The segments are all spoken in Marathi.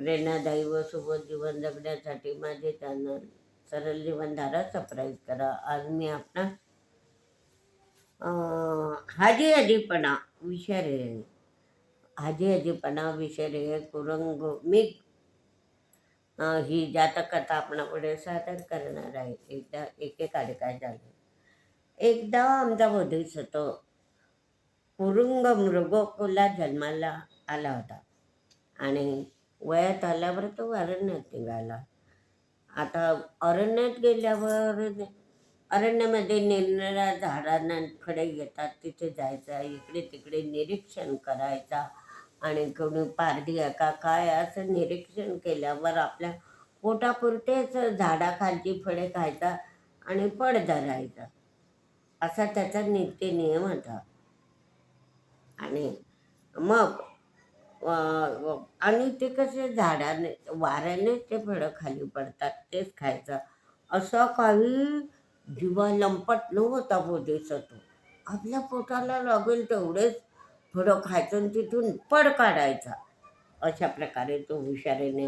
प्रेरणादायी व सुबोध जीवन जगण्यासाठी माझे चॅनल सरळ जीवनधारा सबस्क्राईब करा. आज मी आपला हाजी हाजीपणा विषय हाजी हाजीपणा विषय कुरंग मी ही ही जातकथा आपणापुढे सादर करणार आहे. एकदा एके काय झालं? एकदा आमचा बोधिसत्व कुरुंग मृगोकुला जन्माला आला होता. आणि वयात आल्यावर तो अरण्यात निघाला आता अरण्यात गेल्यावर अरण्यामध्ये निरनिराळ्या झाडांकडे येतात. तिथे जायचं इकडे तिकडे निरीक्षण करायचा आणि कोणी पारडी आहे का काय असं निरीक्षण केल्यावर आपल्या पोटापुरतेच झाडाखालची फळे खायचा आणि पड धरायचा. असा त्याचा नित्य नियम होता. आणि मग आणि ते कसे झाडाने वाऱ्याने ते फळं खाली पडतात तेच खायचं. असं काही जीवा लंपट नव्हता दिसतो आपल्या पोटाला लागेल तेवढेच फळं खायचं आणि तिथून पड काढायचा. अशा प्रकारे तो हुशारीने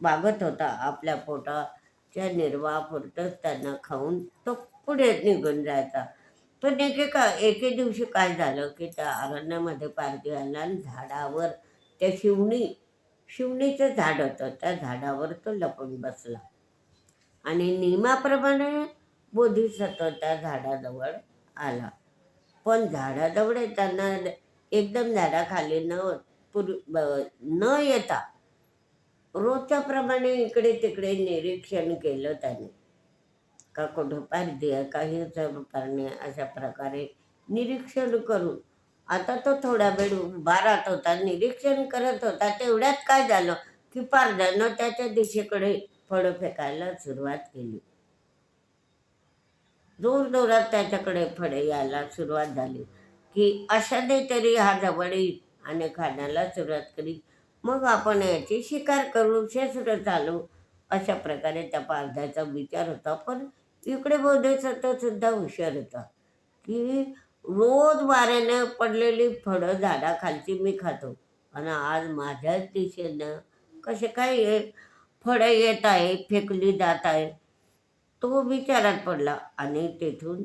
वागत होता. आपल्या पोटाच्या निर्वाहापुरतंच त्यांना खाऊन तो पुढे निघून जायचा. पण एके का एके दिवशी काय झालं की त्या अरण्यामध्ये पारधी आला आणि झाडावर त्या शिवणी शिवणीचं झाड होतं. त्या झाडावर तो लपून बसला. आणि नियमाप्रमाणे बोधिसत्व त्या झाडाजवळ आला. पण झाडाजवळ येताना एकदम झाडाखाली न पुर न येता रोजच्याप्रमाणे इकडे तिकडे निरीक्षण केलं त्याने. का कुठं पारधी आहे काही नाही अशा प्रकारे निरीक्षण करून आता तो थोडा वेळ उभा राहत होता निरीक्षण करत होता तेवढ्यात काय झालं की पारध्यानं त्याच्या दिशेकडे फळं फेकायला सुरुवात केली. दूर दूरात त्याच्याकडे फळे यायला सुरुवात झाली की अशाने तरी हा जवळ येईल आणि खाण्याला सुरुवात केली. मग आपण याची शिकार करू शेसर चालू अशा प्रकारे त्या पारध्याचा विचार होता. पण इकडे बोधायचा सुद्धा हुशार होता की रोज वाऱ्यानं पडलेली फळं झाडाखालची मी खातो. आणि आज माझ्याच दिशेनं कसे काय हे फळं येत आहे फेकली जात आहे तो विचारात पडला. आणि तेथून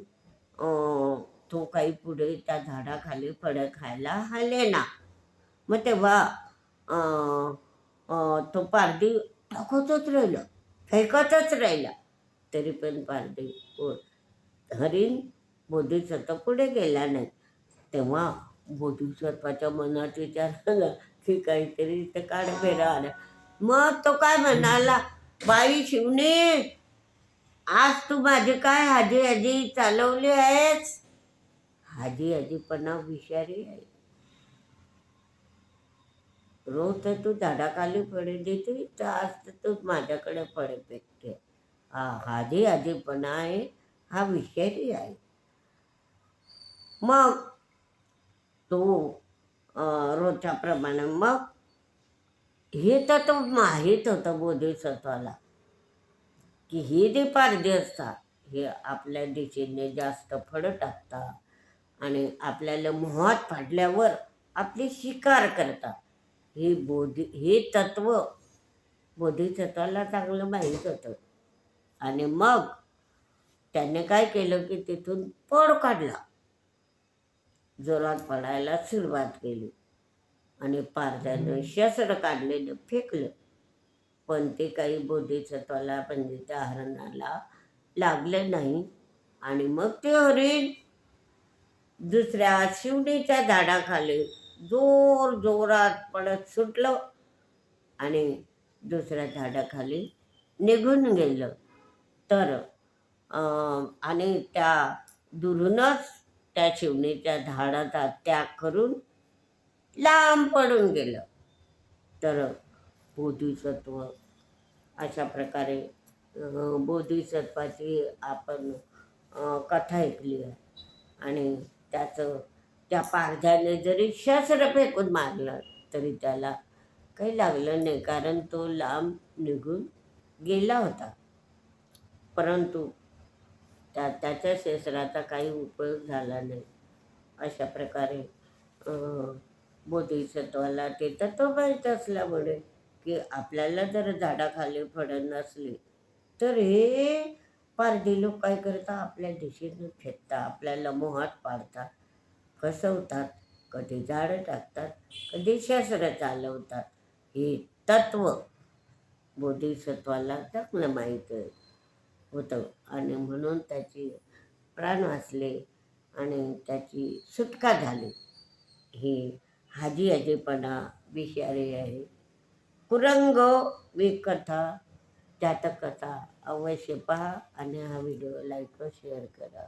तो काही पुढे त्या झाडाखाली फळं खायला आले ना. मग तेव्हा तो पारडी टाकतच राहिलं फेकतच राहिला. तरी पण पारडी हरिण बोधिसत्व पुढे गेला नाही. तेव्हा बोधिसत्वाच्या मनात विचार आला की काहीतरी ते काळफेरा आला. मग तो काय म्हणाला बाई शिवणे आज तू माझी काय हाजी हाजी चालवली आहेस? हाजी हाजीपणा विषारी आहे. रोज तर तू झाडाखाली फळे देते तर आज तर तू माझ्याकडे फळे फेकते. हा हाजी हाजीपणा आहे हा विषारी आहे. मग तो अं, मग हे तर तो माहीत होतं बोधिसत्वाला की हे जे पारदे असतात हे आपल्या दिशेने जास्त फळं टाकतात आणि आपल्याला मोहात फाडल्यावर आपली शिकार करतात. हे बोधी हे तत्व बोधिसत्वाला चांगलं माहीत होतं. आणि मग त्याने काय केलं की तिथून पड काढला. जोरात पडायला सुरुवात केली. आणि पारध्यानं शस्त्र काढलेलं फेकलं. पण ते काही बोधिसत्वाला म्हणजे त्या हरणाला लागलं नाही. आणि मग ते हरिण दुसऱ्या शिवणीच्या झाडाखाली जोर जोरात पडत सुटलं आणि दुसऱ्या झाडाखाली निघून गेलं. तर आणि त्या दुरूनच त्या शिवणीच्या झाडाचा त्याग करून लांब पडून गेलं. तर बोधिसत्व अशा प्रकारे बोधिसत्वाची आपण कथा ऐकली आहे. आणि त्याचं त्या पारध्याने जरी शस्त्र फेकून मारलं तरी त्याला काही लागलं नाही कारण तो लांब निघून गेला होता. परंतु त्या त्याच्या शेषराचा काही उपयोग झाला नाही. अशा प्रकारे बोधिसत्वाला ते तत्व माहीत असल्यामुळे की आपल्याला जर झाडाखाली फळं नसली तर हे पारधी लोक काय करतात? आपल्या दिशेनं फेकतात आपल्याला मोहात पाडतात फसवतात कधी झाडं टाकतात कधी शस्त्र चालवतात. हे तत्व बोधिसत्वाला चांगलं माहीत आहे. होतं. आणि म्हणून त्याची प्राण वाचले आणि त्याची सुटका झाली. ही हाजी अजेपणा विषारी आहे. कुरंग कथा जातकथा अवश्य पहा आणि हा व्हिडिओ लाईक व शेअर करा.